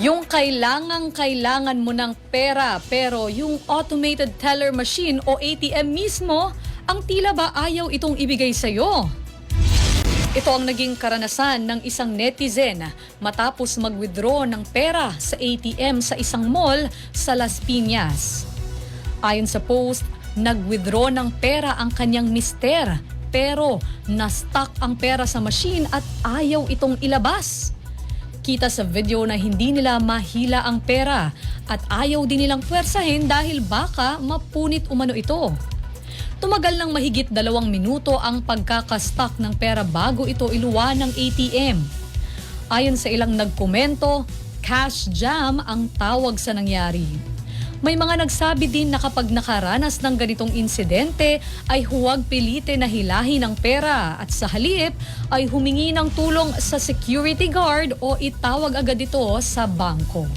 Yung kailangang kailangan mo ng pera pero yung automated teller machine o ATM mismo, ang tila ba ayaw itong ibigay sa'yo? Ito ang naging karanasan ng isang netizen matapos mag-withdraw ng pera sa ATM sa isang mall sa Las Piñas. Ayon sa post, nag-withdraw ng pera ang kanyang mister pero na-stuck ang pera sa machine at ayaw itong ilabas. Kita sa video na hindi nila mahila ang pera at ayaw din nilang pwersahin dahil baka mapunit umano ito. Tumagal ng mahigit dalawang minuto ang pagkakastock ng pera bago ito iluwa ng ATM. Ayon sa ilang nagkomento, cash jam ang tawag sa nangyari. May mga nagsabi din na kapag nakaranas ng ganitong insidente ay huwag pilitin na hilahin ang pera at sa halip ay humingi ng tulong sa security guard o itawag agad ito sa bangko.